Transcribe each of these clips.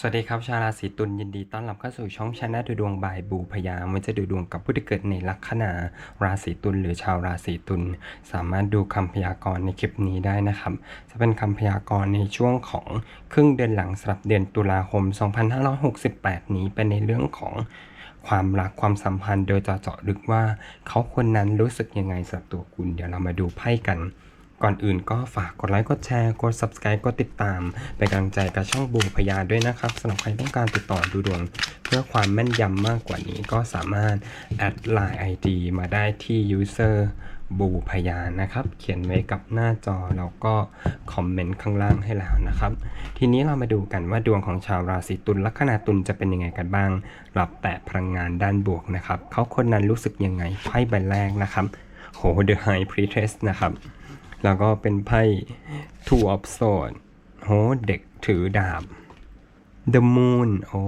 สวัสดีครับ ชาวราศีตุลยินดีต้อนรับเข้าสู่ช่องชนะดูดวงบายบูพยามันจะดูดวงกับผู้ที่เกิดในลัคนาราศีตุลหรือชาวราศีตุลสามารถดูคำพยากรณ์ในคลิปนี้ได้นะครับ จะเป็นคำพยากรณ์ในช่วงของครึ่งเดือนหลังสำหรับเดือนตุลาคม 2568 นี้เป็นในเรื่องของความรักความสัมพันธ์โดยเจาะลึกว่า เขาคนนั้นรู้สึกยังไงสำหรับตัวคุณ เดี๋ยวเรามาดูไพ่กัน ก่อนอื่นก็ฝากกดไลค์ กดแชร์ กด subscribe กดติดตาม เป็นกำลังใจกับช่องบูพยาด้วยนะครับสำหรับใครต้องการติดต่อดูดวง เพื่อความแม่นยำมากกว่านี้ก็สามารถแอดไลน์ ID มาได้ที่ user บูพยานะครับ เขียนไว้กับหน้าจอแล้วก็คอมเมนต์ข้างล่างให้แล้วนะครับ ทีนี้เรามาดูกันว่าดวงของชาวราศีตุลลัคนาตุลจะเป็นยังไงกันบ้าง รับแต่พลังงานด้านบวกนะครับ เขาคนนั้นรู้สึกยังไงไพ่ใบแรกนะครับโห The High Priestess นะครับ แล้วก็เป็นไพ่ Two of Swords โหเด็กถือดาบ The Moon โอ้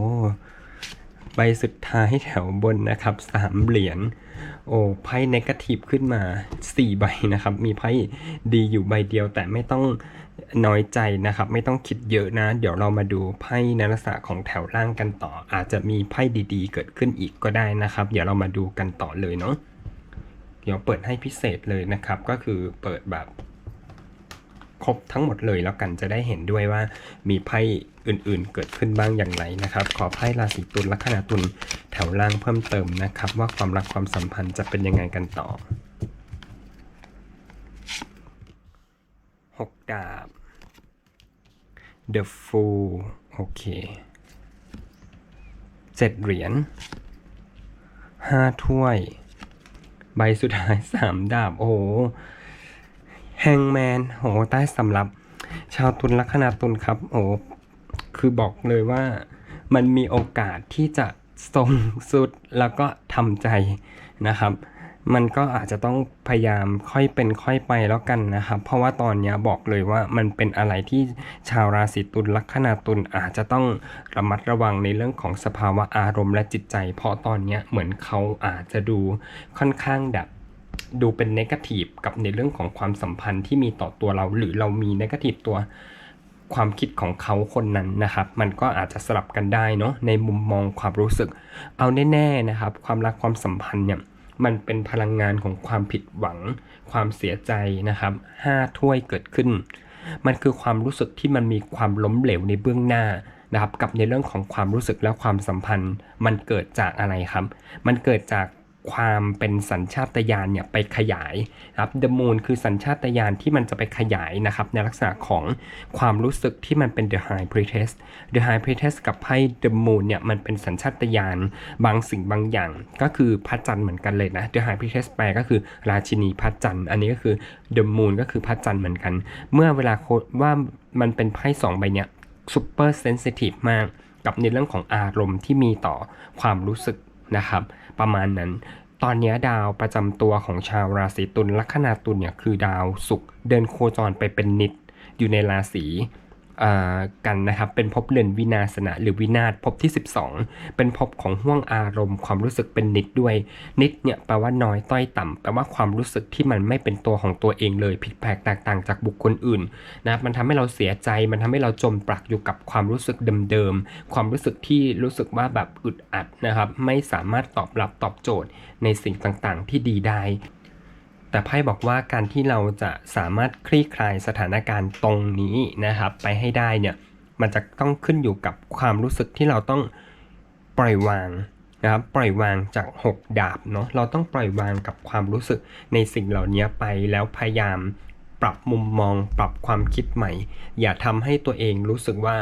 ใบสุดท้ายแถวบนนะครับสามเหรียญโอ้ไพ่เนกาทีฟขึ้นมา4ใบนะครับ มีไพ่ดีอยู่ใบเดียวแต่ไม่ต้องน้อยใจนะครับ ไม่ต้องคิดเยอะนะ เดี๋ยวเรามาดูไพ่นลักษณะของแถวล่างกันต่อ อาจจะมีไพ่ดีๆ เกิดขึ้นอีกก็ได้นะครับ เดี๋ยวเรามาดูกันต่อเลยเนาะ ดี๋ยวเปิดให้พิเศษเลยนะครับ ก็คือเปิดแบบครบทั้งหมดเลยแล้วกันจะได้เห็นด้วยว่ามีไพ่อื่นๆ เกิดขึ้นบ้างอย่างไรนะครับ ขอไพ่ราศีตุลลัคนาตุลแถวล่างเพิ่มเติมนะครับ ว่าความรักความสัมพันธ์จะเป็นยังไงกันต่อหกดาบ The Fool โอเคเจ็ดเหรียญห้าถ้วย ใบสุดท้ายสามดาบ โอ้โหแฮงแมนโอ้ใต้สำรับ ชาวตุลลัคนาตุลครับ โอ้คือบอกเลยว่ามันมีโอกาสที่จะทรงสุดแล้วก็ทำใจนะครับ มันก็อาจจะต้องพยายามค่อยเป็นค่อยไปแล้วกันนะครับ เพราะว่าตอนนี้บอกเลยว่ามันเป็นอะไรที่ชาวราศีตุลลัคนาตุลอาจจะต้องระมัดระวังในเรื่องของสภาวะอารมณ์และจิตใจ เพราะตอนนี้เหมือนเขาอาจจะดูค่อนข้างแบบดูเป็นเนกาทีฟกับในเรื่องของความสัมพันธ์ที่มีต่อตัวเรา หรือเรามีเนกาทีฟตัวความคิดของเขาคนนั้นนะครับ มันก็อาจจะสลับกันได้เนาะในมุมมองความรู้สึก เอาแน่ๆนะครับ ความรักความสัมพันธ์เนี่ย มันเป็นพลังงานของความผิดหวัง ความเสียใจนะครับห้าถ้วยเกิดขึ้น มันคือความรู้สึกที่มันมีความล้มเหลวในเบื้องหน้านะครับกับในเรื่องของความรู้สึกและความสัมพันธ์ มันเกิดจากอะไรครับ มันเกิดจาก ความเป็นสัญชาตญาณเนี่ยไปขยายครับ The Moon คือสัญชาตญาณที่มันจะไปขยายนะครับในลักษณะของความรู้สึกที่มันเป็น The High Priestess The High Priestess กับไพ่ The Moon เนี่ยมันเป็นสัญชาตญาณบางสิ่งบางอย่าง ก็คือพระจันทร์เหมือนกันเลยนะ The High Priestess แปลก็คือราชินีพระจันทร์อันนี้ก็คือ The Moon ก็คือพระจันทร์เหมือนกัน เมื่อเวลาโคดว่ามันเป็นไพ่สองใบเนี่ย super sensitive มากกับในเรื่องของอารมณ์ที่มีต่อความรู้สึกนะครับ ประมาณนั้น ตอนนี้ดาวประจำตัวของชาวราศีตุลลัคนาตุลเนี่ยคือดาวศุกร์เดินโคจรไปเป็นนิดอยู่ในราศี กันนะครับเป็นภพเรือนวินาศนะหรือวินาศภพที่ 12 เป็นภพของห่วงอารมณ์ ความรู้สึกเป็นนิดด้วย นิดเนี่ยแปลว่าน้อยต้อยต่ำแปลว่าความรู้สึกที่มันไม่เป็นตัวของตัวเองเลย ผิดแปลกแตกต่างจากบุคคลอื่นนะครับมันทำให้เราเสียใจมันทำให้เราจมปลักอยู่กับความรู้สึกเดิมๆความรู้สึกที่รู้สึกว่าแบบอึดอัดนะครับไม่สามารถตอบรับตอบโจทย์ในสิ่งต่างๆ ที่ดีได้ แต่ไพ่บอกว่าการที่เราจะสามารถคลี่คลายสถานการณ์ตรงนี้นะครับ ไปให้ได้เนี่ยมันจะต้องขึ้นอยู่กับความรู้สึกที่เราต้องปล่อยวางนะครับปล่อยวางจาก 6 ดาบเนาะเราต้องปล่อยวางกับความรู้สึกในสิ่งเหล่านี้ไปแล้วพยายามปรับมุมมองปรับความคิดใหม่ อย่าทำให้ตัวเองรู้สึกว่า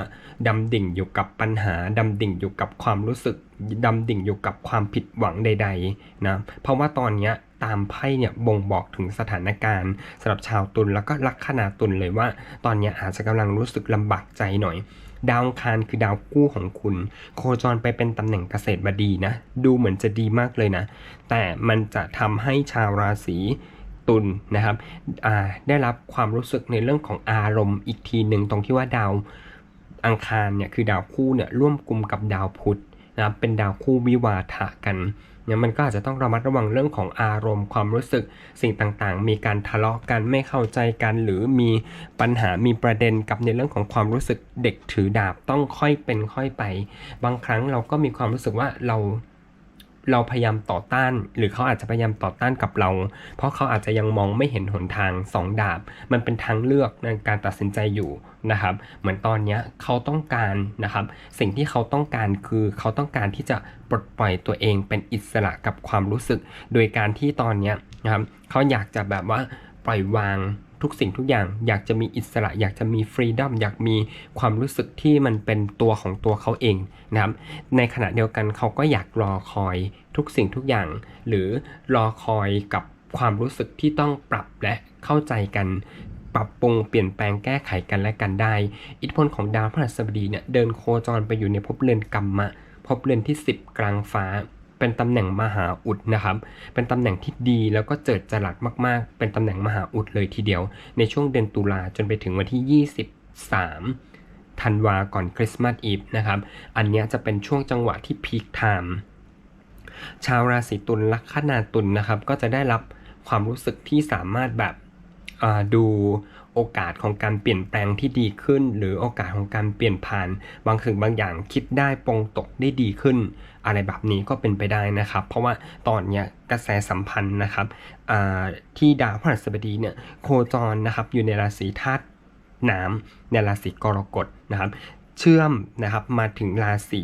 ดำดิ่งอยู่กับปัญหาดำดิ่งอยู่กับความรู้สึกดำดิ่งอยู่กับความผิดหวังใด ๆ นะ เพราะว่าตอนเนี้ย ตามไพ่เนี่ยบ่งบอกถึงสถานการณ์สำหรับชาวตุลแล้วก็ลัคนาตุลเลยว่า ตอนนี้อาจจะกำลังรู้สึกลำบากใจหน่อย ดาวคารคือดาวคู่ของคุณ โคจรไปเป็นตำแหน่งเกษตรบดีนะ ดูเหมือนจะดีมากเลยนะ แต่มันจะทำให้ชาวราศีตุลนะครับได้รับความรู้สึกในเรื่องของอารมณ์อีกทีหนึ่งตรงที่ว่าดาวอังคารเนี่ยคือดาวคู่เนี่ยร่วมกลุ่มกับดาวพุธ นะครับเป็นดาวคู่วิวาทะกันเนี่ยมันก็อาจจะต้องระมัดระวังเรื่องของอารมณ์ความรู้สึกสิ่งต่างๆ มีการทะเลาะกันไม่เข้าใจกัน หรือมีปัญหามีประเด็นกับในเรื่องของความรู้สึกเด็กถือดาบต้องค่อยเป็นค่อยไป บางครั้งเราก็มีความรู้สึกว่าเรา เราพยายามต่อต้าน หรือเขาอาจจะพยายามต่อต้านกับเรา เพราะเขาอาจจะยังมองไม่เห็นหนทางสองดาบ มันเป็นทางเลือกในการตัดสินใจอยู่นะครับ เหมือนตอนนี้เขาต้องการนะครับ สิ่งที่เขาต้องการคือเขาต้องการที่จะปลดปล่อยตัวเองเป็นอิสระกับความรู้สึก โดยการที่ตอนนี้นะครับเขาอยากจะแบบว่าปล่อยวาง ทุกสิ่งทุกอย่าง อยากจะมีอิสระ อยากจะมีฟรีดอมอยากมีความรู้สึกที่มันเป็นตัวของตัวเขาเองนะครับในขณะเดียวกันเขาก็อยากรอคอยทุกสิ่งทุกอย่าง หรือรอคอยกับความรู้สึกที่ต้องปรับและเข้าใจกันปรับปรุงเปลี่ยนแปลงแก้ไขกันและกันได้ อิทธิพลของดาวพฤหัสบดีเนี่ยเดินโคจรไปอยู่ในภพเรือนกัมมะภพเรือนที่ 10 กลางฟ้า เป็นตำแหน่งมหาอุดนะครับ เป็นตำแหน่งที่ดีแล้วก็เจิดจรัสมากๆ เป็นตำแหน่งมหาอุดเลยทีเดียว ในช่วงเดือนตุลาจนไปถึงวันที่ 23ธันวาก่อนคริสต์มาสอีฟนะครับ อันนี้จะเป็นช่วงจังหวะที่พีคไทม์ชาวราศีตุลลัคนาตุลนะครับ ก็จะได้รับความรู้สึกที่สามารถแบบ ดูโอกาสของการเปลี่ยนแปลงที่ดีขึ้น หรือโอกาสของการเปลี่ยนผ่านบางสิ่งบางอย่างคิดได้ปรงตกได้ดีขึ้น อะไรแบบนี้ก็เป็นไปได้นะครับ เพราะว่าตอนเนี้ยกระแสสัมพันธ์นะครับที่ดาวพฤหัสบดีเนี่ยโคจรนะครับอยู่ในราศีธาตุน้ำในราศีกรกฎนะครับ เชื่อมนะครับมาถึงราศี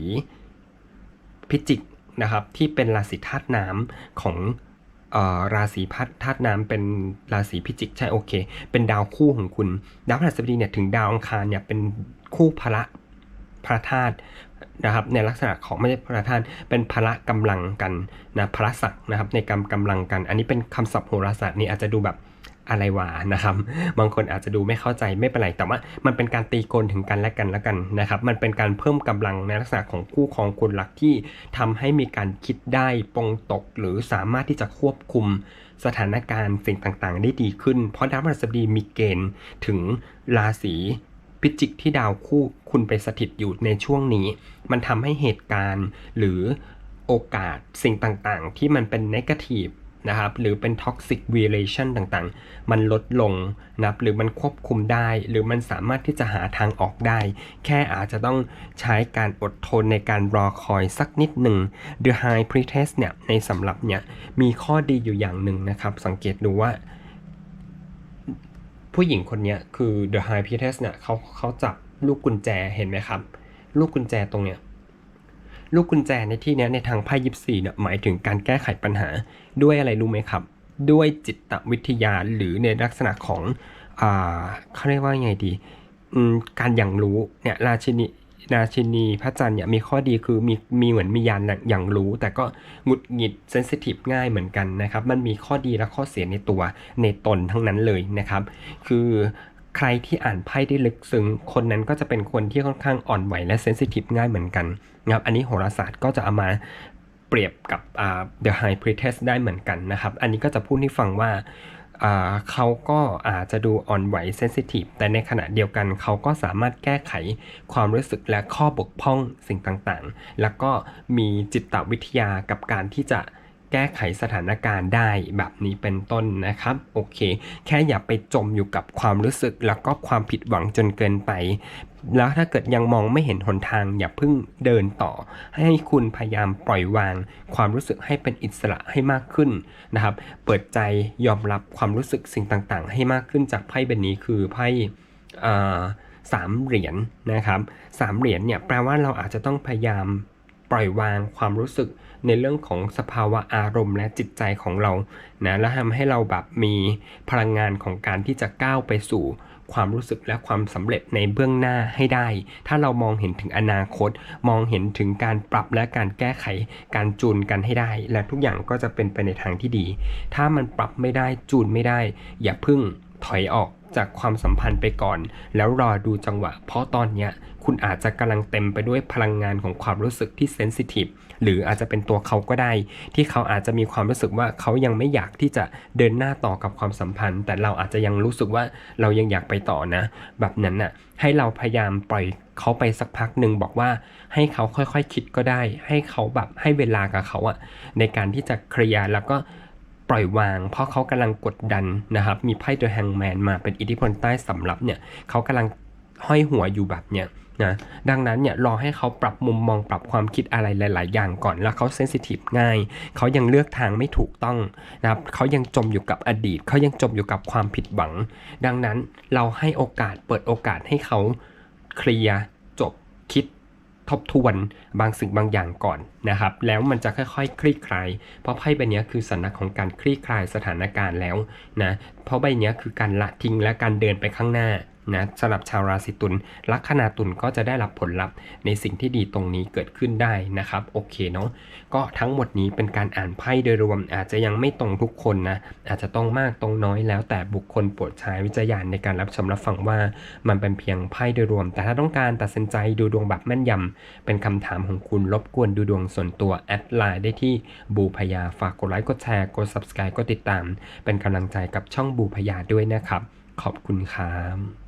พิจิกนะครับที่เป็นราศีธาตุน้ำของ ราศีพัดธาตุน้ำเป็นราศีพิจิกใช่โอเค เป็นดาวคู่ของคุณ ดาวพฤหัสบดีเนี่ยถึงดาวอังคารเนี่ยเป็นคู่พระพระธาตุนะครับในลักษณะของไม่ใช่พระธาตุเป็นพละกำลังกันนะพระศักดิ์นะครับในกรรมกำลังกัน อันนี้เป็นคำศัพท์โหราศาสตร์นี่อาจจะดูแบบ อะไรวะนะครับ บางคนอาจจะดูไม่เข้าใจไม่เป็นไร แต่ว่ามันเป็นการตีกลถึงกันและกันและกันนะครับ มันเป็นการเพิ่มกำลังในลักษณะของคู่ครองคนหลักที่ทำให้มีการคิดได้ปรงตก หรือสามารถที่จะควบคุมสถานการณ์สิ่งต่างๆ ได้ดีขึ้น เพราะดาวพฤหัสบดีมีเกณฑ์ถึงราศีพิจิกที่ดาวคู่คุณไปสถิตอยู่ในช่วงนี้ มันทำให้เหตุการณ์หรือโอกาสสิ่งต่างๆ ที่มันเป็นนกาทีฟ นะครับหรือเป็น toxic relation ต่างๆ มันลดลงนะครับหรือมันควบคุมได้ หรือมันสามารถที่จะหาทางออกได้ แค่อาจจะต้องใช้การอดทนในการรอคอยสักนิดหนึ่ง The High Priestess เนี่ยในสำหรับเนี่ยมีข้อดีอยู่อย่างหนึ่งนะครับ สังเกตดูว่า ผู้หญิงคนนี้คือ The High Priestess เนี่ยเขาเขาจับลูกกุญแจเห็นไหมครับ ลูกกุญแจตรงเนี้ย ลูกกุญแจในที่นี้ในทางไพ่ยิปซีเนี่ยหมายถึงการแก้ไขปัญหาด้วยอะไรรู้ไหมครับ ด้วยจิตวิทยาหรือในลักษณะของอ่าเขาเรียกว่าไงดีการอย่างรู้เนี่ยราชินีราชินีพระจันทร์เนี่ยมีข้อดีคือมีมีเหมือนมียานอย่างรู้ แต่ก็หงุดหงิดเซนซิทีฟง่ายเหมือนกันนะครับ มันมีข้อดีและข้อเสียในตัวในตนทั้งนั้นเลยนะครับ คือ ใครที่อ่านไพ่ได้ลึกซึ้งคนนั้นก็จะเป็นคนที่ค่อนข้างอ่อนไหวและเซนซิทีฟง่ายเหมือนกันนะครับอันนี้โหราศาสตร์ก็จะเอามาเปรียบกับ The High Priestess ได้เหมือนกันนะครับ อันนี้ก็จะพูดให้ฟังว่าอ่าเขาก็อาจจะดูอ่อนไหวเซนซิทีฟแต่ในขณะเดียวกันเขาก็สามารถแก้ไขความรู้สึกและข้อบกพร่องสิ่งต่างๆ แล้วก็มีจิตวิทยากับการที่จะ แก้ไขสถานการณ์ได้แบบนี้เป็นต้นนะครับโอเค แค่อย่าไปจมอยู่กับความรู้สึกแล้วก็ความผิดหวังจนเกินไป แล้วถ้าเกิดยังมองไม่เห็นหนทางอย่าเพิ่งเดินต่อ ให้คุณพยายามปล่อยวาง ความรู้สึกให้เป็นอิสระให้มากขึ้นนะครับ เปิดใจยอมรับความรู้สึกสิ่งต่างๆ ให้มากขึ้นจากไพ่ใบนี้คือไพ่สามเหรียญนะครับสามเหรียญเนี่ยแปลว่าเราอาจจะต้องพยายามปล่อยวางความรู้สึก ในเรื่องของสภาวะอารมณ์และจิตใจของเรานะแล้วทำให้เราแบบมีพลังงานของการที่จะก้าวไปสู่ความรู้สึกและความสำเร็จในเบื้องหน้าให้ได้ ถ้าเรามองเห็นถึงอนาคต มองเห็นถึงการปรับและการแก้ไข การจูนกันให้ได้ และทุกอย่างก็จะเป็นไปในทางที่ดี ถ้ามันปรับไม่ได้จูนไม่ได้ อย่าพึ่งถอยออกจากความสัมพันธ์ไปก่อน แล้วรอดูจังหวะ เพราะตอนเนี้ยคุณอาจจะกำลังเต็มไปด้วยพลังงานของความรู้สึกที่เซนซิทีฟ หรืออาจจะเป็นตัวเขาก็ได้ ที่เขาอาจจะมีความรู้สึกว่าเขายังไม่อยากที่จะเดินหน้าต่อกับความสัมพันธ์ แต่เราอาจจะยังรู้สึกว่าเรายังอยากไปต่อนะ แบบนั้นน่ะให้เราพยายามปล่อยเขาไปสักพักหนึ่งบอกว่าให้เขาค่อยๆคคิดก็ได้ ให้เขาแบบให้เวลากับเขาอะในการที่จะเคลียร์แล้วก็ปล่อยวาง เพราะเขากำลังกดดันนะครับ มีไพ่ The Hangman มาเป็นอิทธิพลใต้สำรับเนี่ยเขากำลังห้อยหัวอยู่แบบเนี้ย นะดังนั้นเนี่ยรอให้เขาปรับมุมมองปรับความคิดอะไรหลาย ๆ อย่างก่อนแล้วเขาเซนซิทีฟง่าย เขายังเลือกทางไม่ถูกต้องนะครับเขายังจมอยู่กับอดีต เขายังจมอยู่กับความผิดหวัง ดังนั้นเราให้โอกาสเปิดโอกาสให้เขาเคลียร์จบคิดทบทวนบางสิ่งบางอย่างก่อนนะครับ แล้วมันจะค่อยๆ คลี่คลาย เพราะไพ่ใบเนี้ยคือสัญลักษณ์ของการคลี่คลายสถานการณ์แล้วนะเพราะใบเนี้ยคือการละทิ้งและการเดินไปข้างหน้า นะสำหรับชาวราศีตุลลัคนาตุลก็จะได้รับผลลัพธ์ในสิ่งที่ดีตรงนี้เกิดขึ้นได้นะครับโอเคเนาะก็ทั้งหมดนี้เป็นการอ่านไพ่โดยรวม อาจจะยังไม่ตรงทุกคนนะอาจจะต้องมากตรงน้อยแล้วแต่บุคคลโปรดใช้วิจารณญาณในการรับชมรับฟังว่ามันเป็นเพียงไพ่โดยรวม แต่ถ้าต้องการตัดสินใจดูดวงแบบแม่นยำเป็นคำถามของคุณรบกวนดูดวงส่วนตัวแอดไลน์ได้ที่บูพยาฝากกดไลค์กดแชร์กด subscribe กดติดตาม เป็นกำลังใจกับช่องบูพยาด้วยนะครับขอบคุณครับ